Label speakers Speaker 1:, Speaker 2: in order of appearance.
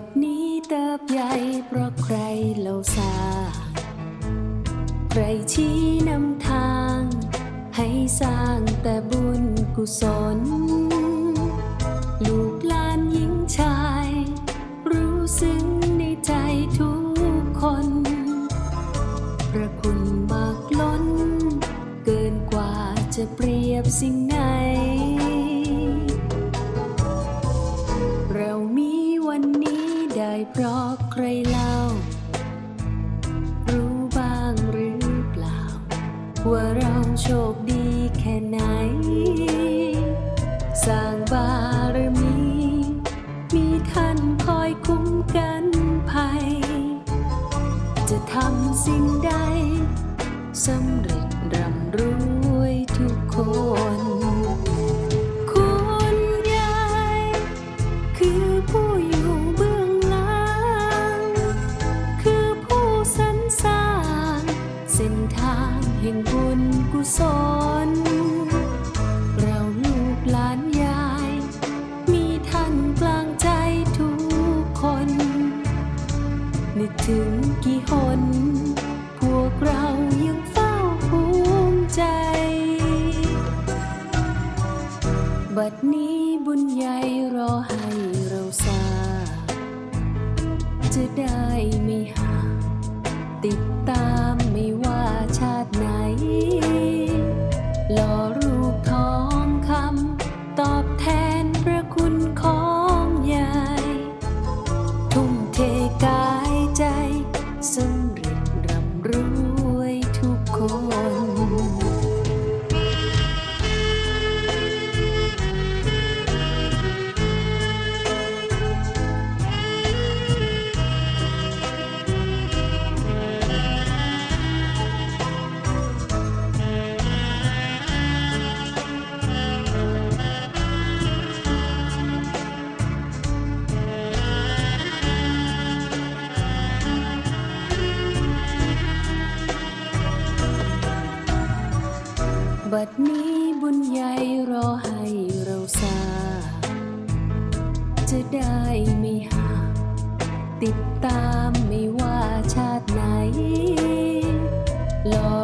Speaker 1: ดนี้เติบใหญ่เพราะใครเล่าสร้าง ใครชี้นำทาง ให้สร้างแต่บุญกุศล ลูกหลานหญิงชาย รู้ซึ้งในใจทุกคนพระคุณมากล้น เกินกว่าจะเปรียบสิ่งไหน เพราะใครเล่า รู้บ้างหรือเปล่า ว่าเราโชคดีแค่ไหน สร้างบารมี มีท่านคอยคุ้มกันภัย จะทำสิ่งใดสำเร็จร่ำ แห่งบุญกุศล เราลูกหลานยาย มีท่านกลางใจทุกคน นึกถึงกี่หน พวกเรายังเฝ้าภูมิใจ บัดนี้บุญใหญ่รอให้เราสร้างจะได้ไม่ห่างติดตามไม่ว่า ชาติไหน บัดนี้บุญใหญ่รอให้เราสาจะได้ไม่ห่างติดตามไม่ว่าชาติไหนหล่อรูปทอ